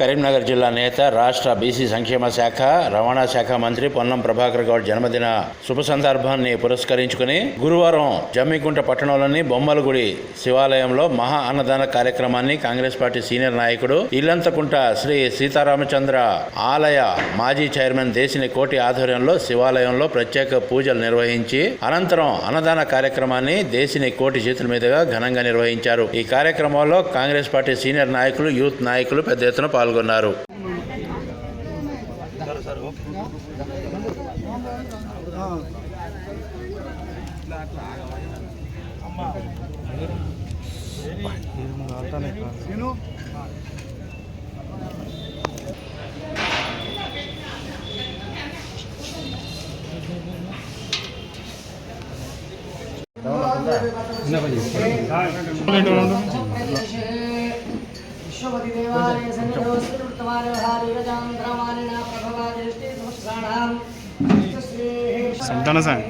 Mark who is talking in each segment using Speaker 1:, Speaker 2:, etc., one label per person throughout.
Speaker 1: కరీంనగర్ జిల్లా నేత రాష్ట్ర బీసీ సంక్షేమ శాఖ రవాణా శాఖ మంత్రి పొన్నం ప్రభాకర్ గౌడ్ జన్మదిన శుభ సందర్భాన్ని పురస్కరించుకుని గురువారం జమ్మికుంట పట్టణంలోని బొమ్మలగుడి శివాలయంలో మహా అన్నదాన కార్యక్రమాన్ని కాంగ్రెస్ పార్టీ సీనియర్ నాయకుడు ఇల్లంతకుంట శ్రీ సీతారామచంద్ర ఆలయ మాజీ చైర్మన్ దేశిని కోటి ఆధ్వర్యంలో శివాలయంలో ప్రత్యేక పూజలు నిర్వహించి అనంతరం అన్నదాన కార్యక్రమాన్ని దేశిని కోటి చేతుల మీదుగా ఘనంగా నిర్వహించారు. ఈ కార్యక్రమంలో కాంగ్రెస్ పార్టీ సీనియర్ నాయకులు యూత్ నాయకులు పెద్ద ఎత్తున పాల్గొన్నారు.
Speaker 2: పాల్గొన్నారు. என்ன பண்ணி पतिदेवालय सन्निधोस्तुत्तमारहारि गजान्ध्रमानिना प्रभवादिष्टि समस्राणां संतान संग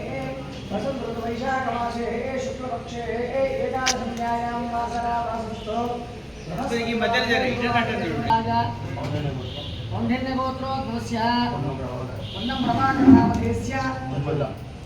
Speaker 2: वसंत ऋतु वैशाख मासे शुक्ल पक्षे एकादशन्यायां वासरा वासुष्टो तो ये बदल जा रही है काटन कौंडिन्य गोत्रो भवस्य उन्नम प्रमाण नाम देस्य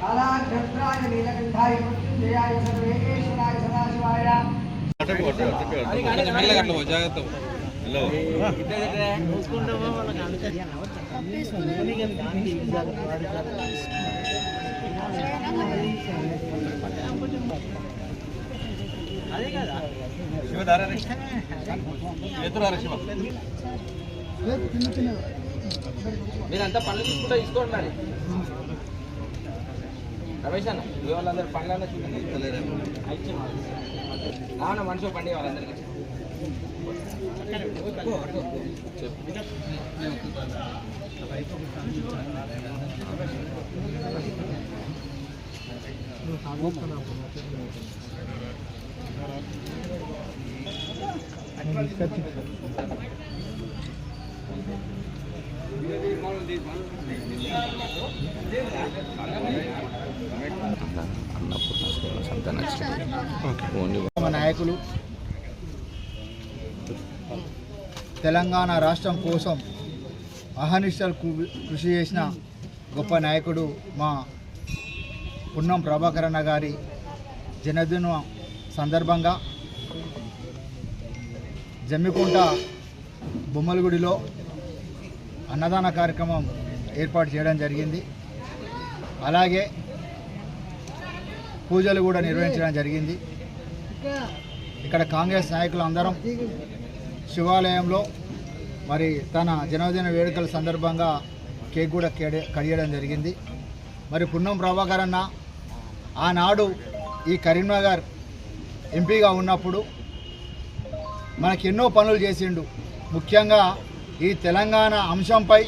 Speaker 2: కాలాగ్రద్రాయ నీలకంఠాయ మృత్యుంజయాయ సర్వేశ్వరాయ సదాశివాయ.
Speaker 3: మీరంతా పనులు తీసుకుంటా తీసుకోండి మరి. రమేష్ అన్న మీ వాళ్ళందరూ పనులన్నా చూడండి అవునా మనిషి పండి వాళ్ళందరికీ
Speaker 4: మా నాయకులు. తెలంగాణ రాష్ట్రం కోసం అహనిష్టలు కృషి చేసిన గొప్ప నాయకుడు మా పున్నం ప్రభాకరణ గారి జన్మదిన సందర్భంగా జమ్మికుంట బొమ్మలగుడిలో అన్నదాన కార్యక్రమం ఏర్పాటు చేయడం జరిగింది. అలాగే పూజలు కూడా నిర్వహించడం జరిగింది. ఇక్కడ కాంగ్రెస్ నాయకులు అందరం శివాలయంలో మరి తన జన్మదిన వేడుకల సందర్భంగా కేక్ కూడా కడియడం జరిగింది. మరి పున్నం ప్రభాకర్ అన్న ఆనాడు ఈ కరీంనగర్ ఎంపీగా ఉన్నప్పుడు మనకి ఎన్నో పనులు చేసిండు. ముఖ్యంగా ఈ తెలంగాణ అంశంపై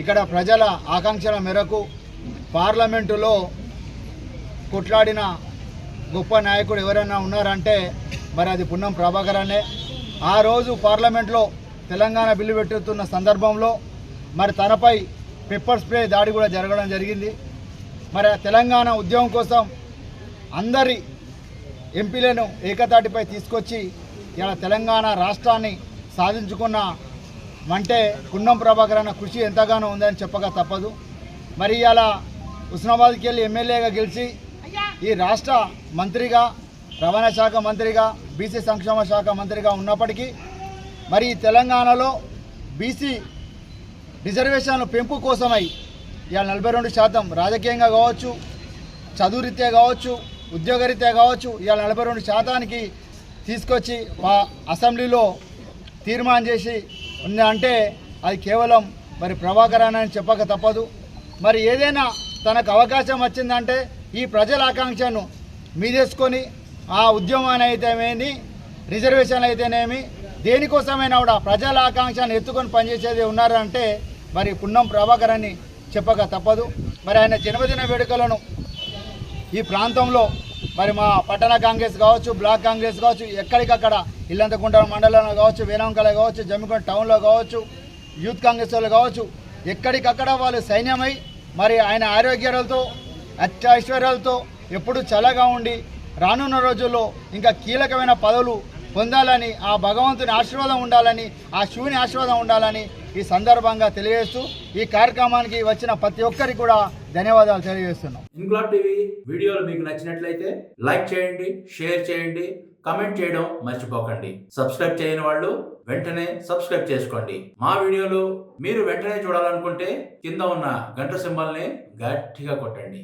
Speaker 4: ఇక్కడ ప్రజల ఆకాంక్షల మేరకు పార్లమెంటులో కొట్లాడిన గొప్ప నాయకుడు ఎవరైనా ఉన్నారంటే మరి అది పున్నం ప్రభాకర్ అనే. ఆ రోజు పార్లమెంట్లో తెలంగాణ బిల్లు పెట్టుతున్న సందర్భంలో మరి తనపై పెప్పర్ స్ప్రే దాడి కూడా జరగడం జరిగింది. మరి తెలంగాణ ఉద్యమం కోసం అందరి ఎంపీలను ఏకతాటిపై తీసుకొచ్చి ఇలా తెలంగాణ రాష్ట్రాన్ని సాధించుకున్న అంటే పున్నం ప్రభాకర్ అన్న కృషి ఎంతగానో ఉందని చెప్పక తప్పదు. మరి ఇలా హుస్నాబాద్కి వెళ్ళి ఎమ్మెల్యేగా గెలిచి ఈ రాష్ట్ర మంత్రిగా రవాణా శాఖ మంత్రిగా బీసీ సంక్షేమ శాఖ మంత్రిగా ఉన్నప్పటికీ మరి తెలంగాణలో బీసీ రిజర్వేషన్ల పెంపు కోసమై ఇవాళ నలభై రెండు శాతం రాజకీయంగా కావచ్చు చదువురీత్యా కావచ్చు ఉద్యోగరీత్యా కావచ్చు ఇవాళ నలభై రెండు శాతానికి తీసుకొచ్చి మా అసెంబ్లీలో తీర్మానం చేసి ఉందంటే అంటే అది కేవలం మరి ప్రభాకరన్ అని చెప్పక తప్పదు. మరి ఏదైనా తనకు అవకాశం వచ్చిందంటే ఈ ప్రజల ఆకాంక్షను మీదేసుకొని ఆ ఉద్యమాన్ని అయితేనేమి రిజర్వేషన్ అయితేనేమి దేనికోసమైనా కూడా ప్రజల ఆకాంక్షను ఎత్తుకొని పనిచేసేది ఉన్నారంటే మరి పున్నం ప్రభాకర్ అని చెప్పక తప్పదు. మరి ఆయన జన్మదిన వేడుకలను ఈ ప్రాంతంలో మరి మా పట్టణ కాంగ్రెస్ కావచ్చు బ్లాక్ కాంగ్రెస్ కావచ్చు ఎక్కడికక్కడ ఇల్లంతకుంట మండలంలో కావచ్చు వేలంకల కావచ్చు జమ్మికొండ టౌన్లో కావచ్చు యూత్ కాంగ్రెస్ వాళ్ళు కావచ్చు ఎక్కడికక్కడ వాళ్ళు సైన్యమై మరి ఆయన ఆరోగ్యాలతో అత్యైశ్వర్యాలతో ఎప్పుడు చల్లగా ఉండి రానున్న రోజుల్లో ఇంకా కీలకమైన పదవులు పొందాలని ఆ భగవంతుని ఆశీర్వాదం ఉండాలని ఆ శివుని ఆశీర్వాదం ఉండాలని ఈ సందర్భంగా తెలియజేస్తూ ఈ కార్యక్రమానికి వచ్చిన ప్రతి ఒక్కరికి కూడా ధన్యవాదాలు తెలియజేస్తున్నాం.
Speaker 5: ఇన్క్లాబ్ టీవీ వీడియోలు మీకు నచ్చినట్లయితే లైక్ చేయండి షేర్ చేయండి కమెంట్ చేయడం మర్చిపోకండి. సబ్స్క్రైబ్ చేయని వాళ్ళు వెంటనే సబ్స్క్రైబ్ చేసుకోండి. మా వీడియోలు మీరు వెంటనే చూడాలనుకుంటే కింద ఉన్న గంట సింబల్ని గట్టిగా కొట్టండి.